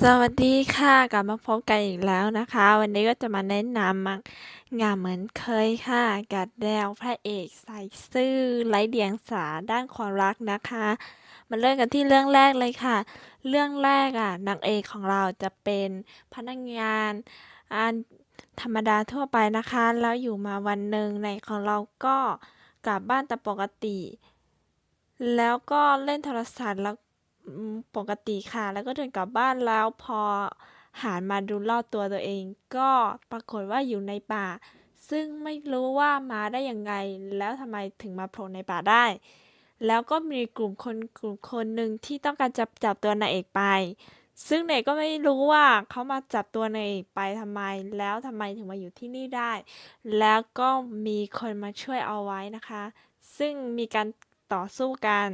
สวัสดีค่ะกลับมาพบกันอีกแล้วนะคะ วันนี้ก็จะมาแนะนำงานเหมือนเคยค่ะกับแนวพระเอกใส่ซื่อไร้เดียงสาด้านความรักนะคะ มาเริ่มกันที่เรื่องแรกเลยค่ะ เรื่องแรกอะนางเอกของเราจะเป็นพนักงานอันธรรมดาทั่วไปนะคะ แล้วอยู่มาวันหนึ่งในของเราก็กลับบ้านแต่ปกติ แล้วก็เล่นโทรศัพท์แล้ว ปกติค่ะ แล้วก็เดินกลับบ้านแล้วพอหันมาดูรอบตัวตัวเอง ก็ปรากฏว่าอยู่ในป่า ซึ่งไม่รู้ว่ามาได้ยังไง แล้วทำไมถึงมาโผล่ในป่าได้ แล้วก็มีกลุ่มคนกลุ่มคนหนึ่งที่ต้องการจับจับตัวนางเอกไป ซึ่งเนกก็ไม่รู้ว่าเขามาจับตัวนางเอกไปทำไม แล้วทำไมถึงมาอยู่ที่นี่ได้ แล้วก็มีคนมาช่วยเอาไว้นะคะ ซึ่งมีการต่อสู้กัน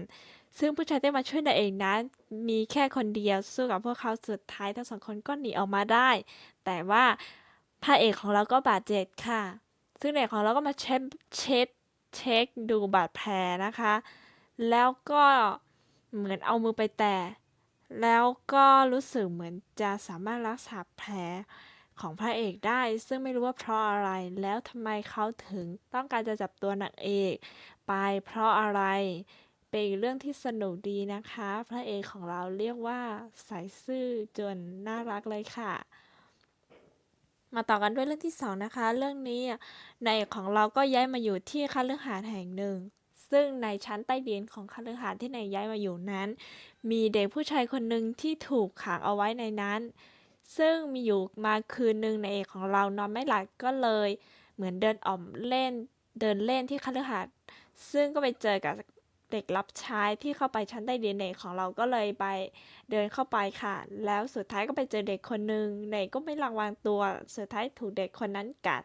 ซึ่งผู้ชายที่มาช่วยนางเอกนั้น มีแค่คนเดียวสู้กับพวกเขาสุดท้ายทั้งสองคนก็หนีออกมาได้ แต่ว่าพระเอกของเราก็บาดเจ็บค่ะ ซึ่งเอกของเราก็มาเช็ดเช็ดเช็คดูบาดแผลนะคะ แล้วก็เหมือนเอามือไปแตะแล้วก็รู้สึกเหมือนจะสามารถรักษาแผลของพระเอกได้ ซึ่งไม่รู้ว่าเพราะอะไร แล้วทำไมเขาถึงต้องการจะจับตัวนางเอก ไปเพราะอะไร เป็นเรื่องที่สนุกดีนะคะ พระเอกของเราเรียกว่าใส่ซื่อจนน่ารักเลยค่ะ มาต่อกันด้วยเรื่องที่สองนะคะ เรื่องนี้นายเอกของเราก็ย้ายมาอยู่ที่คฤหาสน์แห่งหนึ่ง ซึ่งในชั้นใต้ดินของคฤหาสน์ที่นายย้ายมาอยู่นั้น มีเด็กผู้ชายคนหนึ่งที่ถูกขังเอาไว้ในนั้น ซึ่งมีอยู่มาคืนหนึ่งนายเอกของเรานอนไม่หลับก็เลย เหมือนเดินออกเล่นเดินเล่นที่คฤหาสน์ซึ่งก็ไปเจอกับ เด็กรับใช้ที่เข้าไปชั้นใต้ดินเด็กของเราก็เลยไปเดินเข้าไปค่ะ แล้วสุดท้ายก็ไปเจอเด็กคนหนึ่งเด็กก็ไม่ระวังตัว สุดท้ายถูกเด็กคนนั้นกัด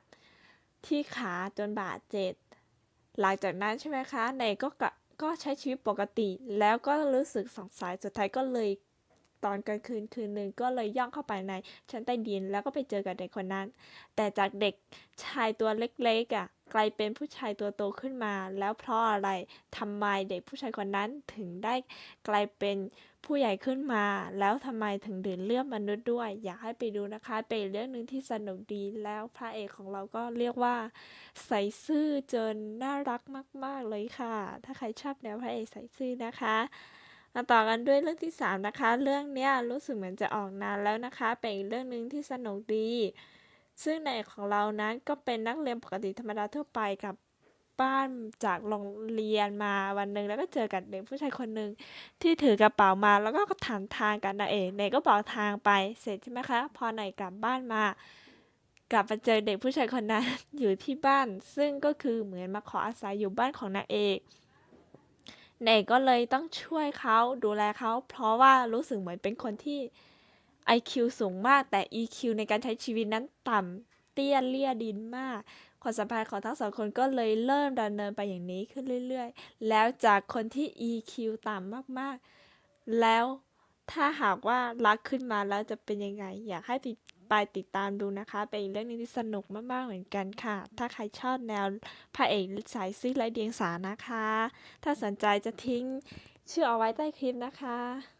ที่ขาจนบาดเจ็บหลังจากนั้นใช่ไหมคะเนยก็กะก็ใช้ชีวิตปกติ แล้วก็รู้สึกสงสัยสุดท้ายก็เลย ตอนกลางคืนคืนหนึ่งก็เลยย่องเข้าไปในชั้นใต้ดินแล้วก็ไปเจอกับเด็กคนนั้น แต่จากเด็กชายตัวเล็กๆอะกลายเป็นผู้ชายตัวโตขึ้นมา แล้วเพราะอะไรทำไมเด็กผู้ชายคนนั้นถึงได้กลายเป็นผู้ใหญ่ขึ้นมา แล้วทำไมถึงดื่มเลือดมนุษย์ด้วย อยากให้ไปดูนะคะเป็นเรื่องหนึ่งที่สนุกดีแล้วพระเอกของเราก็เรียกว่า ใส่ซื่อจนน่ารักมาก ๆเลยค่ะ ถ้าใครชอบแนวพระเอกใส่ซื่อนะคะ มาต่อกันด้วยเรื่องที่ 3 นะคะ เรื่องเนี้ยรู้สึกเหมือนจะออกนานแล้วนะคะ เป็นอีกเรื่องหนึ่งที่สนุกดี ซึ่งในของเรานั้นก็เป็นนักเรียนปกติธรรมดาทั่วไปกับบ้านจากโรงเรียนมาวันหนึ่งแล้วก็เจอกับเด็กผู้ชายคนหนึ่งที่ถือกระเป๋ามาแล้วก็ถามทางกันนะเองเนยก็บอกทางไปเสร็จใช่ไหมคะพอไหนกลับบ้านมา กลับมาเจอเด็กผู้ชายคนนั้นอยู่ที่บ้าน ซึ่งก็คือเหมือนมาขออาศัยอยู่บ้านของนางเอก เอกก็เลยต้องช่วยเขาดูแลเขา เพราะว่ารู้สึกเหมือนเป็นคนที่ IQ สูงมากแต่ EQ ในการใช้ชีวิตนั้นต่ำเตี้ยเลี่ยดินมากความสัมพันธ์ของทั้งสองคนก็เลยเริ่มดำเนินไปอย่างนี้ขึ้นเรื่อย ๆ แล้วจากคนที่ EQ ต่ำมากๆ แล้ว ถ้าหากว่ารักขึ้นมาแล้วจะเป็นยังไง อยากให้ติดไปติดตามดูนะคะ เป็นอีกเรื่องนึงที่สนุกมากๆเหมือนกันค่ะ ถ้าใครชอบแนวพระเอกสายซื่อไรเดียงสานะคะ ถ้าสนใจจะทิ้งชื่อเอาไว้ใต้คลิปนะคะ